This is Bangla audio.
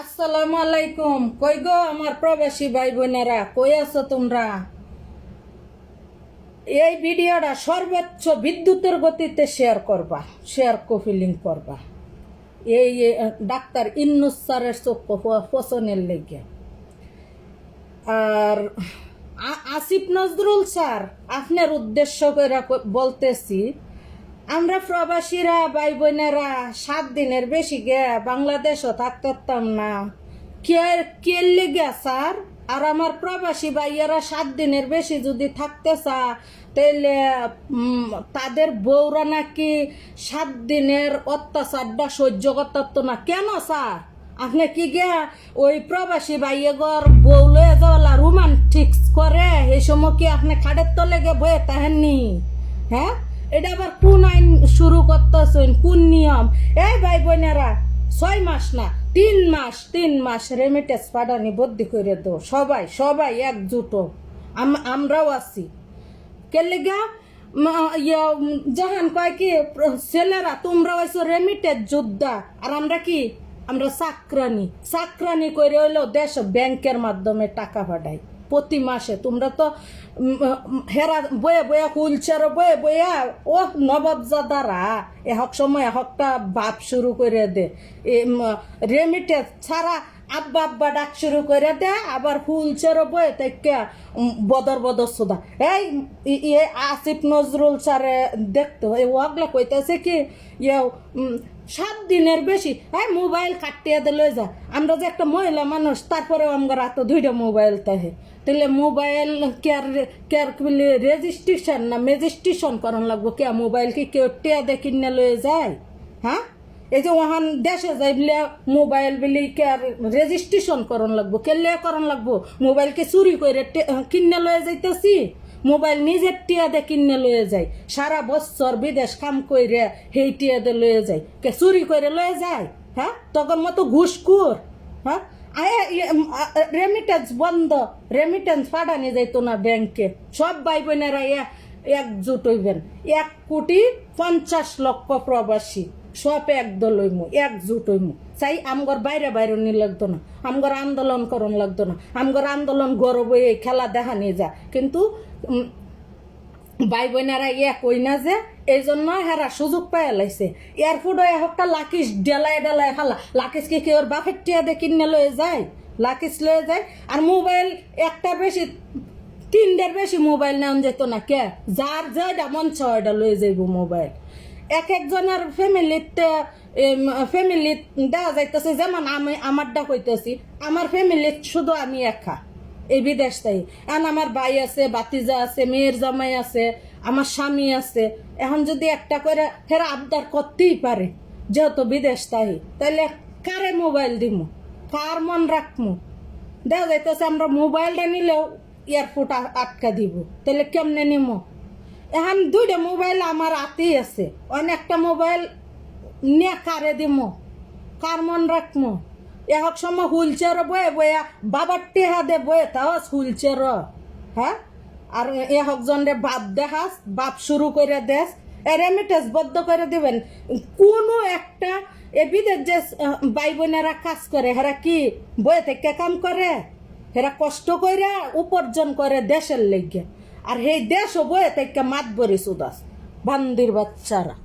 আসসালামু আলাইকুম। কই গো আমার প্রবাসী ভাই বোনেরা কই আছো তোমরা? এই ভিডিওটা সর্বোচ্চ বিদ্যুতের গতিতে শেয়ার করবা শেয়ার কপি করবা। এই ডাক্তার ইন্নুস স্যারের চোখ পছনের লেগে। আর আসিফ নজরুল স্যার, আপনার উদ্দেশ্য করে বলতেছি আমরা প্রবাসীরা ভাই বোনেরা সাত দিনের বেশি গে বাংলাদেশও থাকতে পারতাম না। কে কে স্যার? আর আমার প্রবাসী ভাইয়েরা সাত দিনের বেশি যদি থাকতে চা তাহলে তাদের বউরা নাকি সাত দিনের অত্যাচারটা সহ্য করতে পারতো না। কেন স্যার? আপনি কি গিয়া ওই প্রবাসী ভাইয়েগর বউ লয়ে যাওয়ালা রোমান্টিক্স করে? এই সময় কি আপনি খাটের তলে গে বয়ে তাহেননি হ্যাঁ? এটা আবার কোন আইন শুরু করতেছেন? কোন নিয়ম? এই ভাই বোনেরা, ছয় মাস না, তিন মাস তিন মাস রেমিটেন্স পাঠানি বদ্ধি করে দো সবাই সবাই একজুট আমরাও আছি। কেলেগা জাহান কয় কি, ছেলেরা তোমরা হয়েছো রেমিটেড যোদ্ধা। আর আমরা কি? আমরা চাকরানি চাকরানি করে হইলেও দেশ ব্যাংকের মাধ্যমে টাকা পাঠাই। প্রতি মাসে। তোমরা তো হেরা, বয়ে বয়ে হুলচার, বয়ে বয়ে ও নবাবজাদারা। এহক সময় এহকটা বাপ শুরু করে দে। রেমিটেড ছাড়া আব্বা আব্বা ডাক শুরু করে দে, আবার হুলচার বয়ে থেকে বদর বদর সোদা। এই ইয়ে আসিফ নজরুল স্যারে দেখতো এই ওয়াগলা কইতেছে কি ইয়ে সাত দিনের বেশি, এই মোবাইল কাটিয়ে দিলে যা। আমরা যে একটা মহিলা মানুষ, তারপরেও আমরা এত দুইটা মোবাইল তাহে। তাহলে মোবাইল কেয়ার কেয়ার বলে রেজিস্ট্রেশন না মেজিস্ট্রেশন করান লাগবো কে? মোবাইল কি কেউ টিয়া দেখি না লয়ে যায়? হ্যাঁ? এই যে ওহান দেশে যাই বলে মোবাইল বলে কেয়ার রেজিস্ট্রেশন করন লাগবো কেলে করন লাগবো। মোবাইলকে চুরি করে কিনে লয়ে যাইতেছি? মোবাইল নিজের টিয়া দিয়ে কিনে লয়ে যায়। সারা বছর বিদেশ কাম কইরে সেই টিয়া দিয়ে লয়ে যায়। কে? চুরি করে লয়ে যায়। হ্যাঁ? তখন মতো ঘুষখুর হ্যাঁ? রেমিটেন্স বন্ধ। রেমিটেন্স পাঠানি যাইতো না ব্যাংকে সব ভাই বোনেরা একজুট হইবেন। এক কোটি পঞ্চাশ লক্ষ প্রবাসী। সব একদল হইমু, একজুট হইমু। চাই আমগর বাইরে বাইরে নি লাগতো না, আমগর আন্দোলন করন লাগতো না। আমগর আন্দোলন গরব খেলা দেখা নিয়ে যা। কিন্তু ভাই বোনেরা ইয়া কই না যে এই জন্য হেরা সুযোগ পাই লাইছে এয়ারপোর্টে একটা লাকিস ডেলায় ডেলায় খালা। লাকিস কি কেউ বাপের টিয়া দিয়ে কিনে লয়ে যায়? লাকিস লয়ে যায়। আর মোবাইল একটা বেশি, তিনটার বেশি মোবাইল নেওয়া যেত না কে? যার যেটা মন ছয়টা লয়ে যাইব মোবাইল। এক একজনের ফ্যামিলিতে ফ্যামিলি দেখা যাইতেছে, যেমন আমি আমারটা কইতেছি, আমার ফ্যামিলিত শুধু আমি একা। এই বিদেশ তাই। এখন আমার ভাই আছে বাতিজা আছে, মেয়ের জামাই আছে, আমার স্বামী আছে। এখন যদি একটা করে ফের আবদার করতেই পারে, যেহেতু বিদেশ তাই। তাহলে কারে মোবাইল দিমু? কার মন রাখমু? দেখা যাইতেছে আমরা মোবাইলটা নিলেও এয়ারপোর্ট আটকা দিব। তাহলে কেমনে নিমো? এখন দুইটা মোবাইল আমার হাতেই আছে। অনেকটা মোবাইল নিয়ে কারে দিমো? কার মন রাখমো? এক সময় হুলচের বয়ে বয়ে, বাবার টেহা দে বয়ে, তাও হুলচের হ্যাঁ? আর এক জনরে বাপ দেখাস, বাপ শুরু করে দেস রেমিটেন্স বদ্ধ করে দিবেন। কোনো একটা এবিদের যে ভাই বোনেরা কাজ করে, হেরা কি বয়ে থেকে কাম করে? হেরা কষ্ট করে উপার্জন করে দেশের লেগে। আর সেই দেশও বয়ে থেকে মাত বরি সুদাস, বান্দির বাচ্চারা।